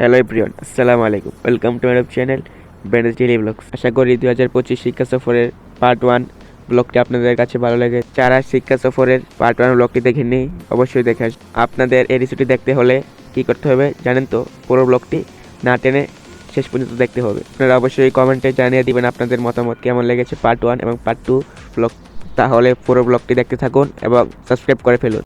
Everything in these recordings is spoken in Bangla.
হ্যালো এভরিওয়ান আসসালামু আলাইকুম welcome to my channel bandage daily vlogs আশা করি দুই হাজার পঁচিশ শিক্ষা সফরের পার্ট ওয়ান ব্লগটি আপনাদের কাছে ভালো লাগে যারা শিক্ষা সফরের পার্ট ওয়ান ব্লগটি দেখেননি, অবশ্যই দেখে। আপনাদের এই রিসিপটি দেখতে হলে কি করতে হবে জানেন তো? পুরো ব্লগটি না টেনে শেষ পর্যন্ত দেখতে হবে। আপনারা অবশ্যই কমেন্টে জানিয়ে দিবেন আপনাদের মতামত কেমন লেগেছে পার্ট ওয়ান এবং পার্ট টু ব্লগ তাহলে পুরো ব্লগটি দেখতে থাকুন এবং সাবস্ক্রাইব করে ফেলুন।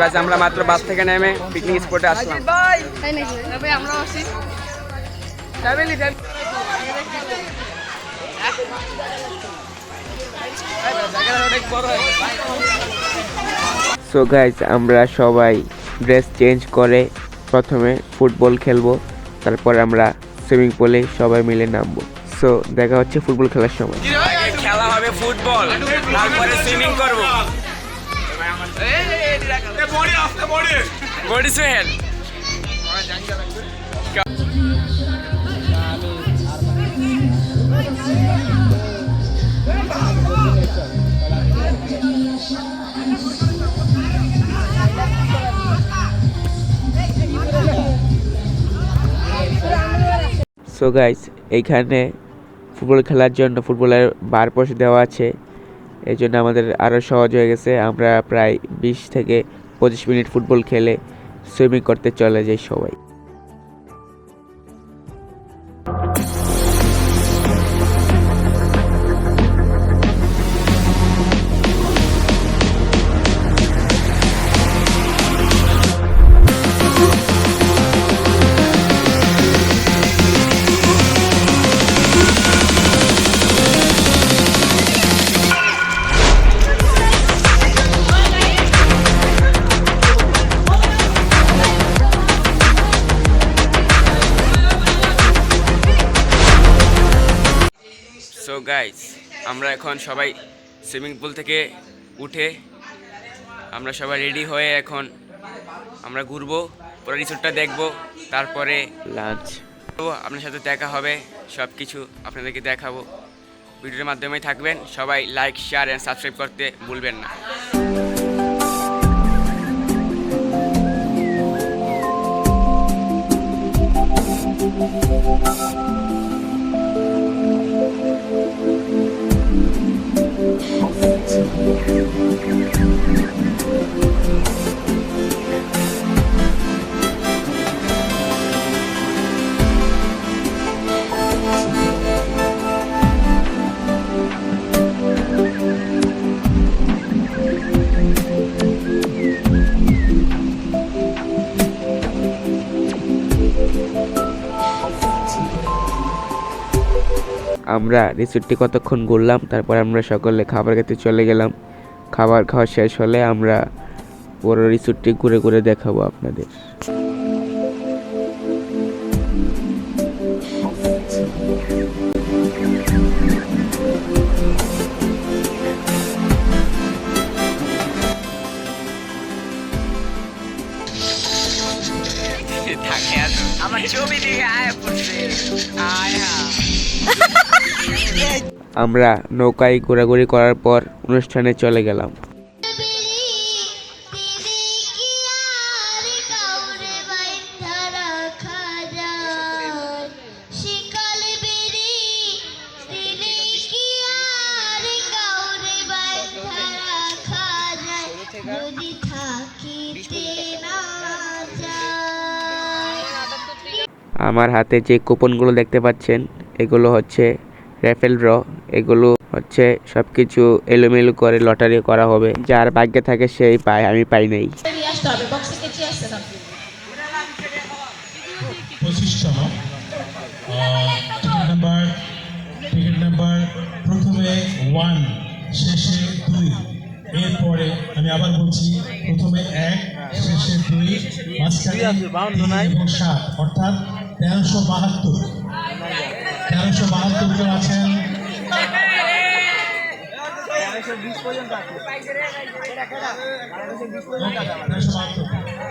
গাছ আমরা মাত্র বাস থেকে নেমে পিকনিক স্পটে আসলাম। সো গাইজ আমরা সবাই ড্রেস চেঞ্জ করে প্রথমে ফুটবল খেলব, তারপর আমরা সুইমিং পুলে সবাই মিলে নামবো। সো দেখা হচ্ছে ফুটবল খেলার সময়। খেলা হবে ফুটবল, তারপরে সুইমিং করব। সো গাইজ এইখানে ফুটবল খেলার জন্য ফুটবলের বার পোস্ট দেওয়া আছে। এই জন্য আমাদের আরও সহজ হয়ে গেছে। আমরা প্রায় বিশ থেকে পঁচিশ মিনিট ফুটবল খেলে সুইমিং করতে চলে যাই সবাই। আমরা এখন সবাই সুইমিং পুল থেকে উঠে আমরা সবাই রেডি হয়ে এখন আমরা ঘুরবো পুরো রিসোর্টটা দেখব তারপরে লাঞ্চ। আপনার সাথে দেখা হবে সব কিছু আপনাদেরকে দেখাবো। ভিডিওর মাধ্যমে থাকবেন সবাই লাইক শেয়ার অ্যান্ড সাবস্ক্রাইব করতে ভুলবেন না। আমরা রিসোর্টটি কতক্ষণ ঘুরলাম, তারপর আমরা সকলে খাবার খেতে চলে গেলাম। খাবার খাওয়া শেষ হলে আমরা পুরো রিসোর্টটি ঘুরে ঘুরে দেখাবো আপনাদের। আমার ছবি দেখে আয় পড়ছে। আয়। হ্যাঁ আমরা নৌকায় ঘোরাঘুরি করার পর অনুষ্ঠানে চলে গেলাম। আমার হাতে যে কুপনগুলো দেখতে পাচ্ছেন এগুলো হচ্ছে র্যাফেল ড্র এগুলো হচ্ছে সব কিছু এলোমেলো করে লটারি করা হবে। যার ভাগ্যে থাকে সেই পায় আমি পাই নাই। প্রথমে ওয়ান শেষে দুই। এরপরে আমি আবার বলছি প্রথমে এক শেষে দুই মাঝখানে এবং সাত অর্থাৎ তেরোশো বাহাত্তর। তেরোশো বাহাত্তর জন আছেন।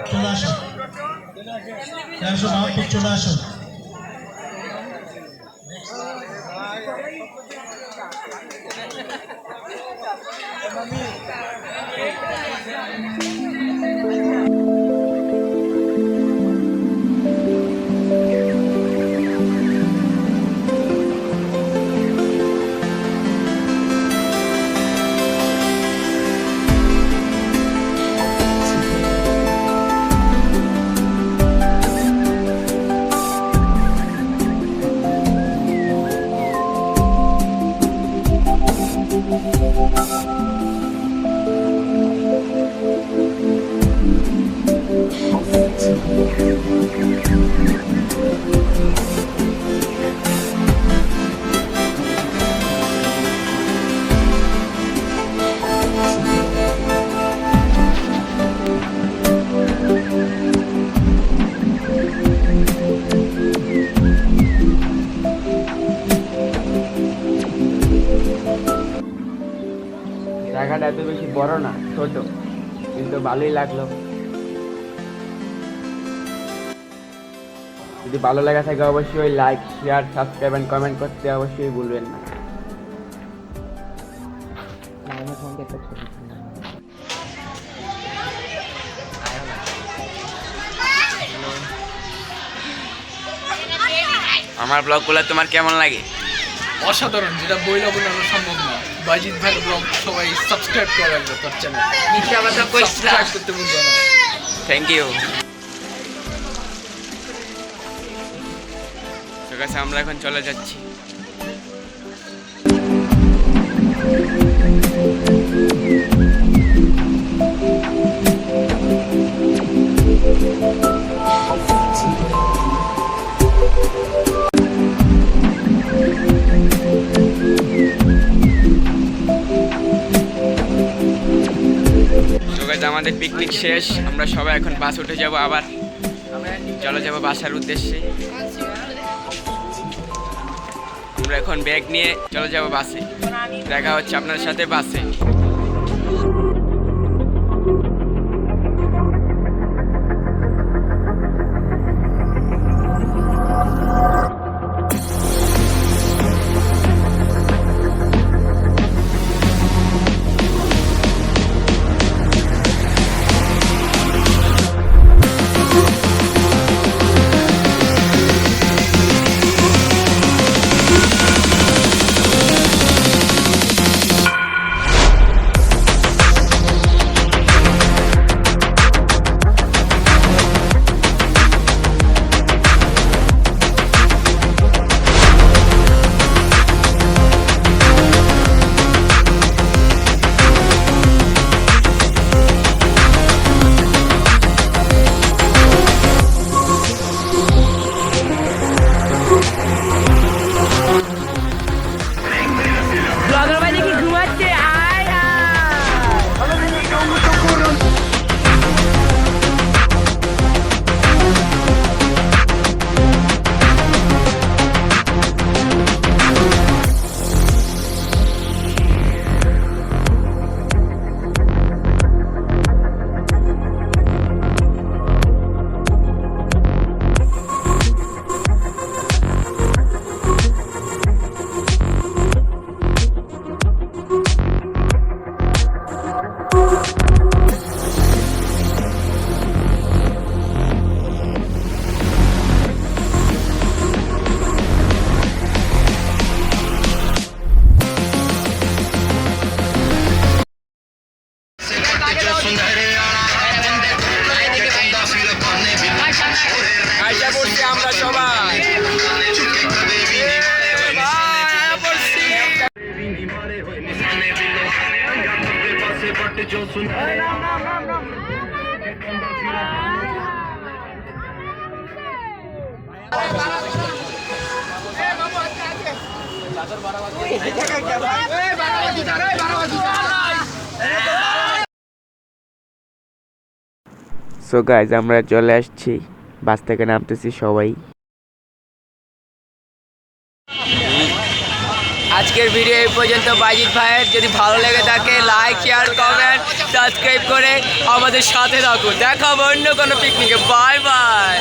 চলে আসুন। তেরোশো বাহাত্তর চলে আসুন। বেশি বড় না ছোট। কিন্তু ভালোই লাগল। যদি ভালো লাগা থাকে অবশ্যই like share subscribe and comment করতে অবশ্যই ভুলবেন না। আমার ব্লগগুলো তোমার কেমন লাগে? অসাধারণ যেটা বইলে বোঝানো সম্ভব না। বাজিত ভাই ব্লগ সবাই সাবস্ক্রাইব করে রাখবে তার চ্যানেল মিথ্যা কথা সাবস্ক্রাইব করতে ভুলবে না। থ্যাংক ইউ তো কাছে আমরা এখন চলে যাচ্ছি। আমাদের পিকনিক শেষ, আমরা সবাই এখন বাস উঠে যাব আবার। চলে যাব বাসার উদ্দেশ্যে। আমরা এখন ব্যাগ নিয়ে চলে যাব বাসে দেখা হচ্ছে আপনার সাথে বাসে সো গাইজ আমরা চলে আসছি। বাস থেকে নামতেছি সবাই। আজকের ভিডিও এই পর্যন্ত। বাজিত ভাইয়ের যদি ভালো লেগে থাকে লাইক শেয়ার কমেন্ট সাবস্ক্রাইব করে আমাদের সাথে থাকুন। দেখা অন্য কোনো পিকনিকে বাই বাই